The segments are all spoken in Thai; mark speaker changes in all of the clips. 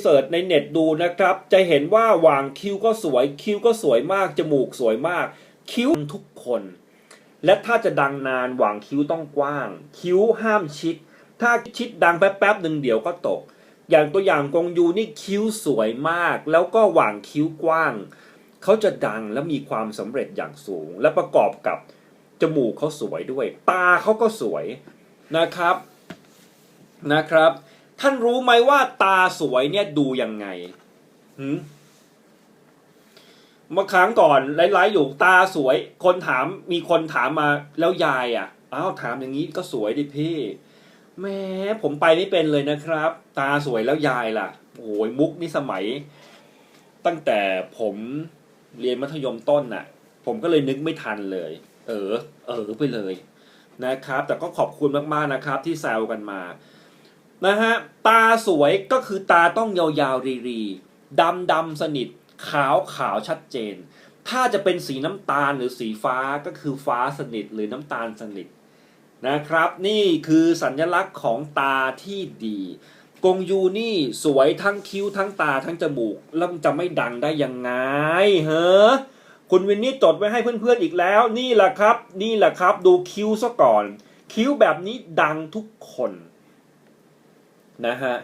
Speaker 1: เสิร์ชในเน็ตดูนะครับ จะเห็นว่าหว่างคิ้วก็สวย คิ้วก็สวยมาก จมูกสวยมาก คิ้วทุกคน และถ้าจะดังนานหว่างคิ้วต้องกว้าง คิ้วห้ามชิด ถ้าชิดดังแป๊บๆหนึ่งเดี๋ยวก็ตก อย่างตัวอย่างกงยูนี่คิ้วสวยมาก แล้วก็หว่างคิ้วกว้าง เขาจะดังและมีความสำเร็จอย่างสูง และประกอบกับจมูกเขาสวยด้วย ตาเขาก็สวยนะครับนะครับ ท่านรู้ไหมว่าตาสวยเนี่ยดูยังไงหืมเมื่อครั้งก่อนไลฟ์ๆอยู่ตาสวย คนถามมีคนถามมาแล้วยายอะอ้าวถามอย่างนี้ก็สวยดิพี่แม้ผมไปไม่เป็นเลยนะครับ ตาสวยแล้วยายล่ะโอ้ยมุกนี่สมัย ตั้งแต่ผมเรียนมัธยมต้นน่ะ ผมก็เลยนึกไม่ทันเลย เออ เออไปเลยนะครับ แต่ก็ขอบคุณมากๆนะครับ ที่แซวกันมา นะฮะตาสวยก็คือตาต้องยาวๆรีรีดำดำสนิท ขาวขาวชัดเจน ถ้าจะเป็นสีน้ำตาลหรือสีฟ้าก็คือฟ้าสนิทหรือน้ำตาลสนิทนะครับ นี่คือสัญลักษณ์ของตาที่ดี กงยูนี่สวยทั้งคิ้วทั้งตาทั้งจมูกแล้วจะไม่ดังได้ยังไงเฮ้อคุณวินนี่จดไว้ให้เพื่อนๆอีกแล้ว นี่แหละครับ นี่แหละครับ ดูคิ้วซะก่อน คิ้วแบบนี้ดังทุกคน นะฮะ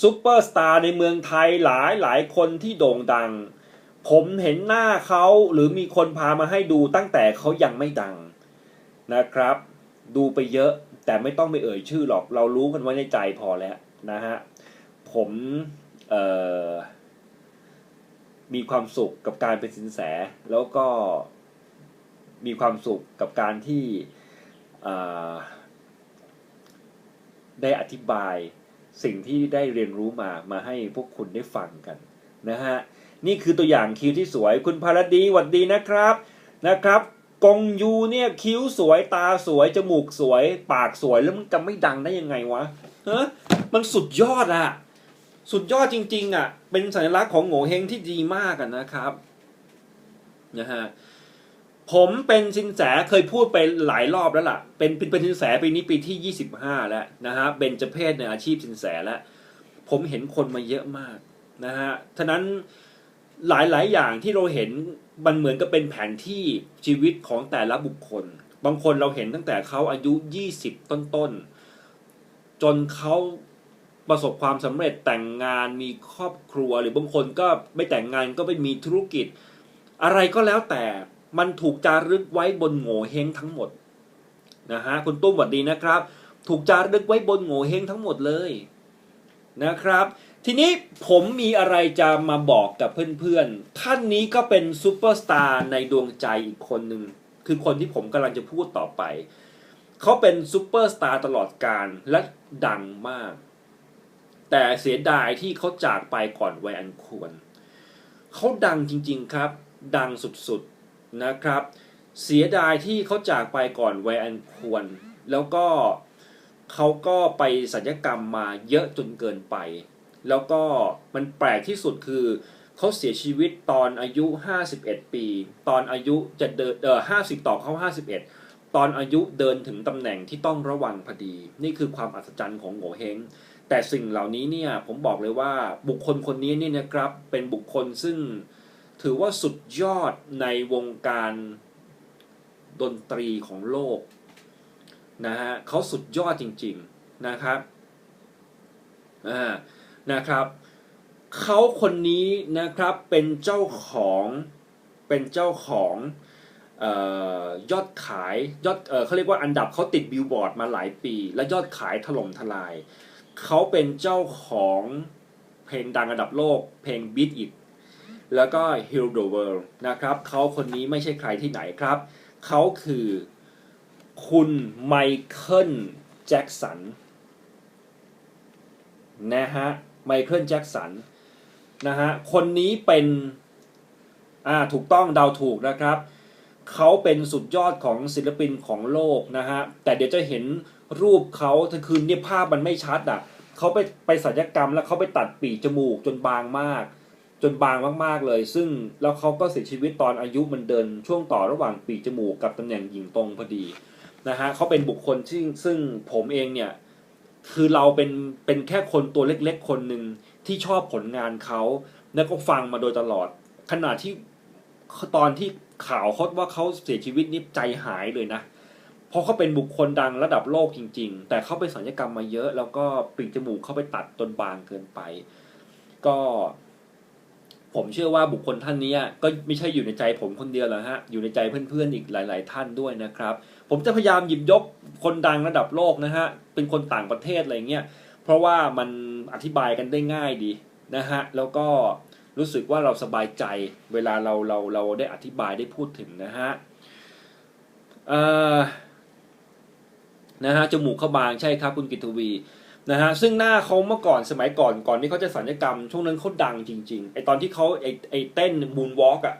Speaker 1: ซูเปอร์สตาร์ในเมืองไทยหลายหลายคนที่โด่งดัง ผมเห็นหน้าเขาหรือมีคนพามาให้ดูตั้งแต่เขายังไม่ดังนะครับ ดูไปเยอะแต่ไม่ต้องไปเอ่ยชื่อหรอก เรารู้กันไว้ในใจพอแล้วนะฮะผมมีความสุขกับการเป็นสินแส แล้วก็มีความสุขกับการที่ได้อธิบาย สิ่งที่ได้เรียนรู้มามาให้พวกคุณได้ฟังกันนะฮะนี่คือตัวอย่างคิ้วที่สวยคุณพารดีหวัดดีนะครับนะครับ กงยูเนี่ยคิ้วสวยตาสวยจมูกสวย ปากสวยแล้วมันจะไม่ดังได้ยังไงวะฮะมันสุดยอดอะสุดยอดจริง ๆอะเป็นสัญลักษณ์ของโง่เฮงที่ดีมากอะนะครับนะฮะ ผมเป็นสินแสเคยพูดไปหลายรอบแล้วล่ะ เป็นเป็นเป็นสินแสปีนี้ปีที่ 25 แล้วนะฮะเบญจเพศในอาชีพสินแสแล้ว ผมเห็นคนมาเยอะมากนะฮะฉะนั้นหลายหลายอย่างที่เราเห็นมันเหมือนกับเป็นแผนที่ชีวิตของแต่ละบุคคล บางคนเราเห็นตั้งแต่เขาอายุ 20 ต้นๆ จนเขาประสบความสำเร็จแต่งงานมีครอบครัวหรือบางคนก็ไม่แต่งงานก็ไปมีธุรกิจ อะไรก็แล้วแต่ มันถูกจารึกไว้บนโง่เฮงทั้งหมดนะฮะคุณตุ้มสวัสดีนะครับ ถูกจารึกไว้บนโง่เฮงทั้งหมดเลยนะครับ ทีนี้ผมมีอะไรจะมาบอกกับเพื่อนๆท่านนี้ก็เป็นซูเปอร์สตาร์ในดวงใจอีกคนหนึ่งคือคนที่ผมกำลังจะพูดต่อไป เขาเป็นซูเปอร์สตาร์ตลอดการและดังมาก แต่เสียดายที่เขาจากไปก่อนวัยอันควร เขาดังจริงๆครับ ดังสุดๆ นะครับ เสียดายที่เขาจากไปก่อนวัยอันควร แล้วก็เขาก็ไปสัญญกรรมมาเยอะจนเกินไป แล้วก็มันแปลกที่สุดคือเขาเสียชีวิตตอนอายุ 51 ปี ตอนอายุจะเดินเออ50ต่อเข้า 51 ตอนอายุเดินถึงตำแหน่งที่ต้องระวังพอดี นี่คือความอัศจรรย์ของโงเฮงแต่สิ่งเหล่านี้เนี่ยผมบอกเลยว่าบุคคลคนนี้เนี่ยนะครับเป็นบุคคลซึ่ง ถือว่าสุดยอดในวงการดนตรีของโลกนะฮะเขาสุดยอดจริง ๆนะครับอ่านะครับเขาคนนี้นะครับเป็นเจ้าของเป็นเจ้าของออยอดขายยอดเออเขาเรียกว่าอันดับเขาติดบิลบอร์ดมาหลายปี และยอดขายถล่มทลาย เขาเป็นเจ้าของเพลงดังอันดับโลก เพลง Beat It แล้วก็ Heal the World นะครับเขาคนนี้ไม่ใช่ใครที่ไหนครับ เขาคือคุณไมเคิลแจ็กสันนะฮะไมเคิลแจ็กสันนะฮะคนนี้เป็นอ่าถูกต้องเดาถูกนะครับเขาเป็นสุดยอดของศิลปินของโลกนะฮะ แต่เดี๋ยวจะเห็นรูปเขาคือเนี่ยภาพมันไม่ชัดอะเขาไปไปศัลยกรรมแล้วเขาไปตัดปีกจมูกจนบางมาก จนบางมากๆเลย ซึ่งแล้วเขาก็เสียชีวิตตอนอายุมันเดินช่วงต่อระหว่างปีกจมูกกับตำแหน่งหญิงตรงพอดีนะฮะเขาเป็นบุคคลที่ซึ่งผมเองเนี่ยคือเราเป็นเป็นแค่คนตัวเล็กๆ คนหนึ่งที่ชอบผลงานเขาแล้วก็ฟังมาโดยตลอด ขณะที่ตอนที่ข่าวเขาว่าเขาเสียชีวิตนี่ใจหายเลยนะ เพราะเขาเป็นบุคคลดังระดับโลกจริง ๆ แต่เขาไปสัญญกรรมมาเยอะ แล้วก็ปีกจมูกเขาไปตัดจนบางเกินไป ก็ ผมเชื่อว่าบุคคลท่านนี้ก็ไม่ใช่อยู่ในใจผมคนเดียวหรอกฮะ อยู่ในใจเพื่อนๆอีกหลาย ๆ ท่านด้วยนะครับ ผมจะพยายามหยิบยกคนดังระดับโลกนะฮะ เป็นคนต่างประเทศอะไรเงี้ย เพราะว่ามันอธิบายกันได้ง่ายดีนะฮะ แล้วก็รู้สึกว่าเราสบายใจเวลาเราเราเราได้อธิบายได้พูดถึงนะฮะนะฮะจมูกเขาบางใช่ครับคุณกิตวี นะฮะซึ่งหน้าเขาเมื่อก่อนสมัยก่อนก่อนที่เขาจะสัญญกรรม ช่วงนั้นเขาดังจริงๆไอตอนที่เขาไอไอเต้นมูนวอล์กอะ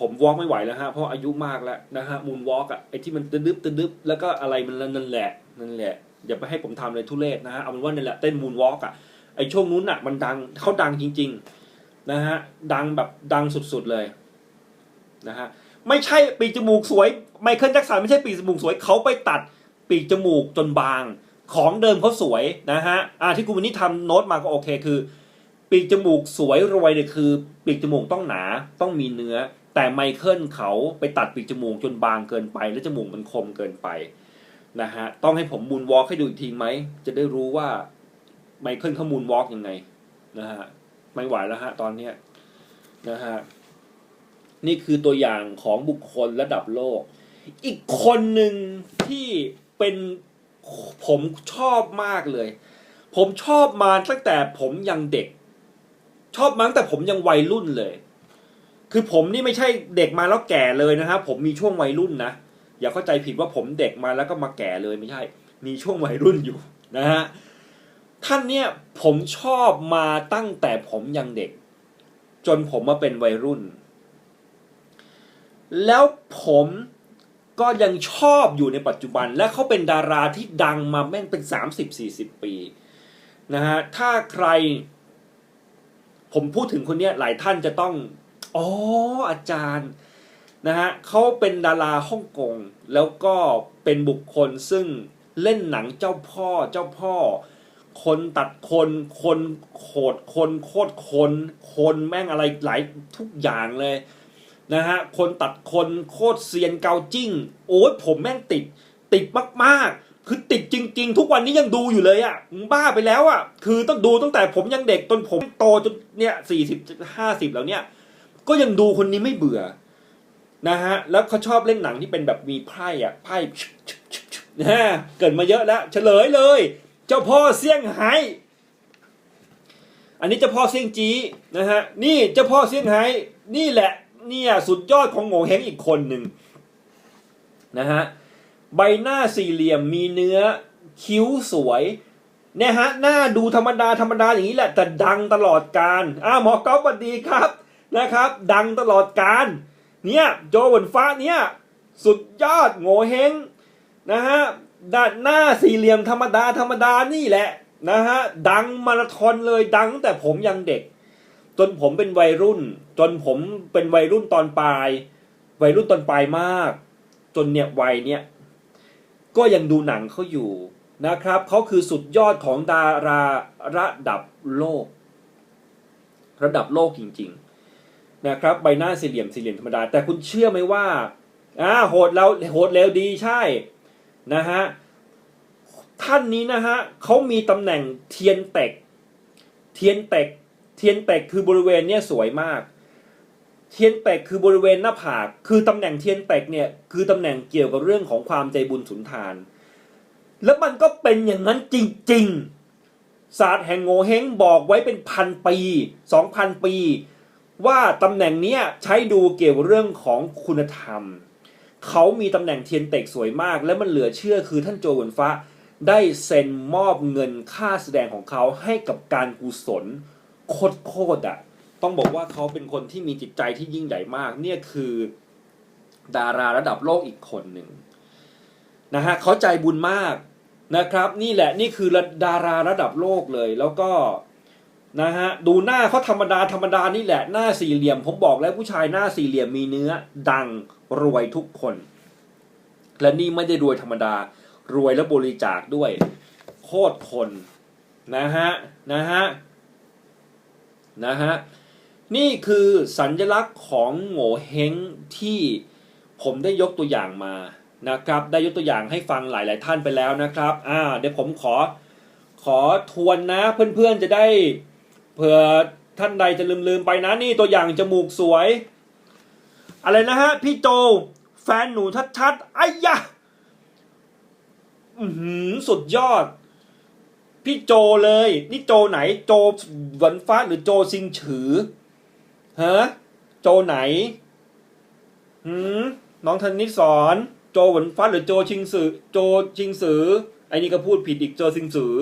Speaker 1: ผมวอล์กไม่ไหวแล้วฮะเพราะอายุมากแล้วนะฮะมูนวอล์กอะไอที่มันตึ๊ดตึ๊ดแล้วก็อะไรมันนั่นแหละนั่นแหละอย่าไปให้ผมทำเลยทุเรศนะฮะเอาเป็นว่านั่นแหละเต้นมูนวอล์กอะไอช่วงนู้นอะมันดังเขาดังจริง ๆนะฮะดังแบบดังสุดๆเลยนะฮะไม่ใช่ปีจมูกสวยไมเคิลแจ็คสันไม่ใช่ปีจมูกสวยเขาไปตัดปีกจมูกจนบาง ของเดิมเขาสวยนะฮะอ่าที่คุณวันนี้ทำโน้ตมาก็โอเคคือ ปีกจมูกสวยรวยเนี่ยคือ ปีกจมูกต้องหนาต้องมีเนื้อ แต่ไมเคิลเขาไปตัดปีกจมูกจนบางเกินไป แล้วจมูกมันคมเกินไปนะฮะต้องให้ผมมูนวอล์กให้ดูอีกทีไหม จะได้รู้ว่าไมเคิลเขามูนวอล์กยังไงนะฮะไม่ไหวแล้วฮะตอนเนี้ยนะฮะนี่คือตัวอย่างของบุคคลระดับโลก อีกคนหนึ่งที่เป็น ผมชอบมากเลย ผมชอบมาตั้งแต่ผมยังเด็ก ชอบมาตั้งแต่ผมยังวัยรุ่นเลย คือผมนี่ไม่ใช่เด็กมาแล้วแก่เลยนะครับผมมีช่วงวัยรุ่นนะอย่าเข้าใจผิดว่าผมเด็กมาแล้วก็มาแก่เลยไม่ใช่ มีช่วงวัยรุ่นอยู่นะฮะท่านเนี่ยผมชอบมาตั้งแต่ผมยังเด็ก จนผมมาเป็นวัยรุ่น แล้วผม ก็ยังชอบอยู่ในปัจจุบัน และเขาเป็นดาราที่ดังมาแม่งเป็น 30-40 ปีนะฮะถ้าใคร ผมพูดถึงคนเนี้ยหลายท่านจะต้อง อ๋อ อาจารย์นะฮะเขาเป็นดาราฮ่องกง แล้วก็เป็นบุคคลซึ่งเล่นหนังเจ้าพ่อเจ้าพ่อ คนตัดคน คนโขดคนโคตรคน คนแม่งอะไรหลายทุกอย่างเลย นะฮะคนตัดคนโคตรเซียนเกาจิ้ง โอ้ยผมแม่งติด ติดมากๆ คือติดจริง ๆ ทุกวันนี้ยังดูอยู่เลยอะ่ะบ้าไปแล้วอะ่ะ คือต้องดูตั้งแต่ผมยังเด็กจนผมโตจนเนี่ยสี่สิบห้าสิบแล้วเนี่ย ก็ยังดูคนนี้ไม่เบื่อนะฮะแล้วเขาชอบเล่นหนังที่เป็นแบบมีไพ่อะไพ่นะฮะเกิดมาเยอะแล้ว เฉลยเลย เจ้าพ่อเซี่ยงไฮ้อันนี้เจ้าพ่อเซี่ยงจีนะฮะนี่เจ้าพ่อเซี่ยงไฮ้นี่แหละ เนี่ยสุดยอดของโง่เฮงอีกคนหนึ่งนะฮะใบหน้าสี่เหลี่ยมมีเนื้อคิ้วสวยเนี่ยฮะหน้าดูธรรมดาธรรมดาอย่างนี้แหละ แต่ดังตลอดการอ้าหมอก๊อฟสวัสดีครับนะครับ ดังตลอดการเนี่ยโจวนฟ้าเนี่ยสุดยอดโง่เฮงนะฮะด้านหน้าสี่เหลี่ยมธรรมดาธรรมดานี่แหละนะฮะดังมาราธอนเลยดังแต่ผมยังเด็ก จนผมเป็นวัยรุ่น จนผมเป็นวัยรุ่นตอนปลาย วัยรุ่นตอนปลายมาก จนเนี่ยวัยเนี่ยก็ยังดูหนังเขาอยู่นะครับเขาคือสุดยอดของดาราระดับโลก ระดับโลกจริง ๆ นะครับ ใบหน้าสี่เหลี่ยมสี่เหลี่ยมธรรมดา แต่คุณเชื่อไหมว่าอ่าโหดแล้วโหดเร็วดีใช่นะฮะท่านนี้นะฮะเขามีตำแหน่งเทียนเต็กเทียนเต็ก เทียนเต็กคือบริเวณเนี่ยสวยมาก เทียนเต็กคือบริเวณหน้าผาก คือตำแหน่งเทียนเต็กเนี่ยคือตำแหน่งเกี่ยวกับเรื่องของความใจบุญสุนทาน แล้วมันก็เป็นอย่างนั้นจริงๆ ศาสตร์แห่งโงเฮงบอกไว้เป็นพันปีสองพันปี ว่าตำแหน่งเนี้ยใช้ดูเกี่ยวกับเรื่องของคุณธรรม เขามีตำแหน่งเทียนเต็กสวยมาก และมันเหลือเชื่อคือท่านโจหวนฟ้าได้เซ็นมอบเงินค่าแสดงของเขาให้กับการกุศล โคตรโคตรอะ ต้องบอกว่าเขาเป็นคนที่มีจิตใจที่ยิ่งใหญ่มาก เนี่ยคือ ดาราระดับโลกอีกคนหนึ่งนะฮะเขาใจบุญมากนะครับ นี่แหละนี่คือดาราระดับโลกเลย แล้วก็นะฮะดูหน้าเขาธรรมดาธรรมดานี่แหละหน้าสี่เหลี่ยม ผมบอกแล้วผู้ชายหน้าสี่เหลี่ยมมีเนื้อ ดังรวยทุกคน และนี่ไม่ได้รวยธรรมดา รวยและบริจาคด้วย โคตรคนนะฮะนะฮะ นะฮะนี่คือสัญลักษณ์ของโง่เฮงที่ผมได้ยกตัวอย่างมานะครับ ได้ยกตัวอย่างให้ฟังหลาย ๆ ท่านไปแล้วนะครับอ่าเดี๋ยวผมขอขอทวนนะเพื่อน ๆ จะได้เผื่อท่านใดจะลืม ๆ ไปนะนี่ตัวอย่างจมูกสวย อะไรนะฮะ พี่โจแฟนหนูชัดๆไอ้ยะอือหือสุดยอด พี่โจเลย นี่โจไหน โจหวันฟ้าหรือโจซิงฉือฮะโจไหนหืมน้องธนิสอนโจหวันฟ้าหรือโจชิงสือ โจชิงสือไอ้นี่ก็พูดผิดอีกโจซิงสือ